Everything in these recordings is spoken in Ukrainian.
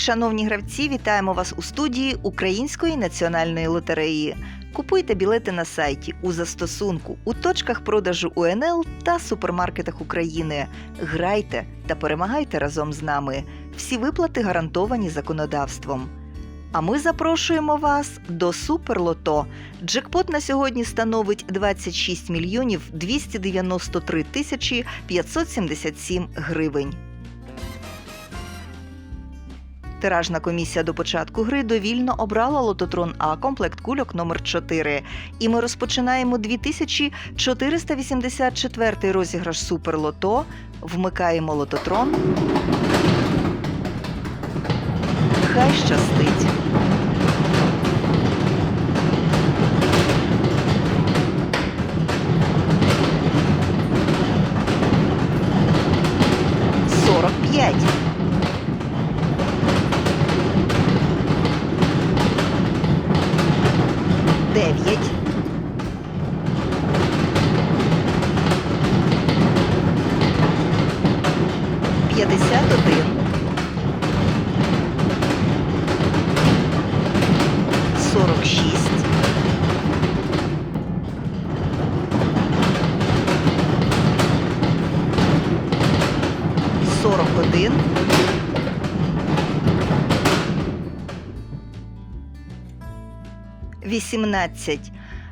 Шановні гравці, вітаємо вас у студії Української національної лотереї. Купуйте білети на сайті у застосунку, у точках продажу УНЛ та супермаркетах України. Грайте та перемагайте разом з нами. Всі виплати гарантовані законодавством. А ми запрошуємо вас до Суперлото. Джекпот на сьогодні становить 26 мільйонів 293 тисячі 577 гривень. Тиражна комісія до початку гри довільно обрала лототрон А комплект кульок номер 4 І ми розпочинаємо 2484 розіграш Суперлото. Вмикаємо лототрон. Хай щастить. Сорок п'ять. 51. Сорок шість. Сорок один. Вісімнадцять.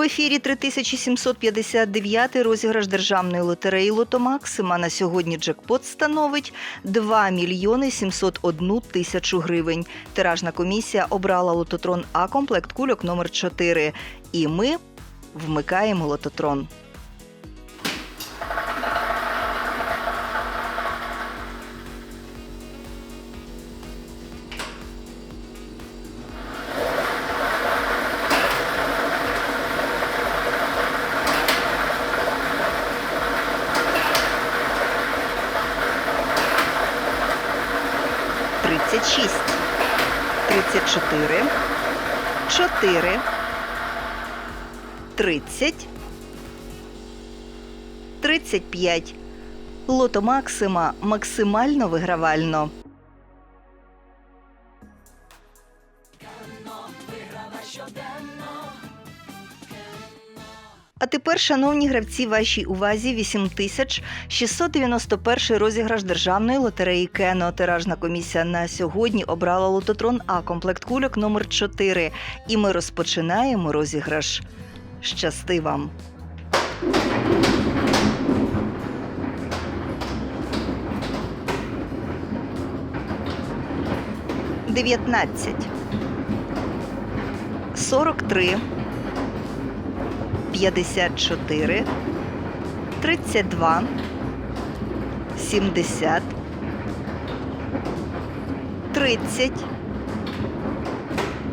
В ефірі 3759 розіграш державної лотереї Лотомаксима На сьогодні джекпот становить 2 мільйони 701 тисячу гривень. Тиражна комісія обрала лототрон А комплект кульок номер 4 І ми вмикаємо лототрон. Тридцять шість, тридцять чотири, чотири, тридцять, тридцять п'ять. Лото Максима максимально вигравально. А тепер, шановні гравці, вашій увазі 8691 розіграш державної лотереї Кено. Тиражна комісія на сьогодні обрала лототрон А комплект кульок номер 4 І ми розпочинаємо розіграш. Щасти вам! Дев'ятнадцять. Сорок три. 54, 32, 70, 30,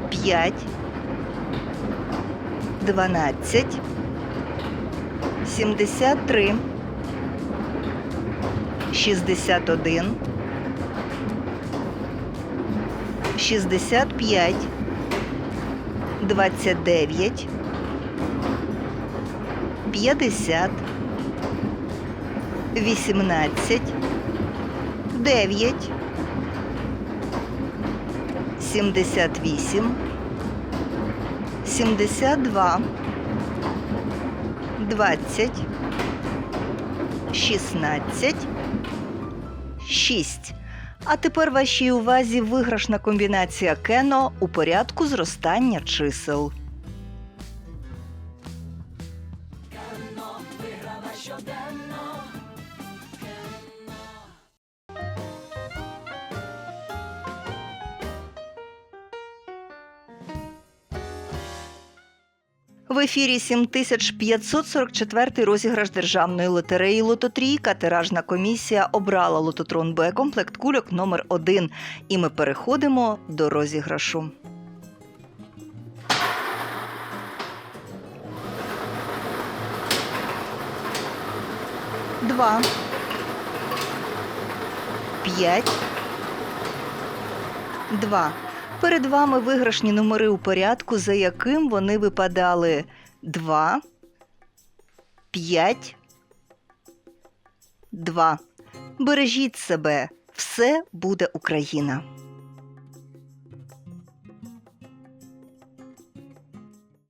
5, 12, 73, 61, 65, 29, 50, 18, 9, 78, 72, 20, 16, 6. А тепер вашій увазі виграшна комбінація кено у порядку зростання чисел. В ефірі 7544 розіграш державної лотереї Лототрійка. Тиражна комісія обрала лототрон Б комплект кульок номер 1 І ми переходимо до розіграшу. Два. 5, 2. Перед вами виграшні номери у порядку, за яким вони випадали 2, 5, 2. Бережіть себе. Все буде Україна.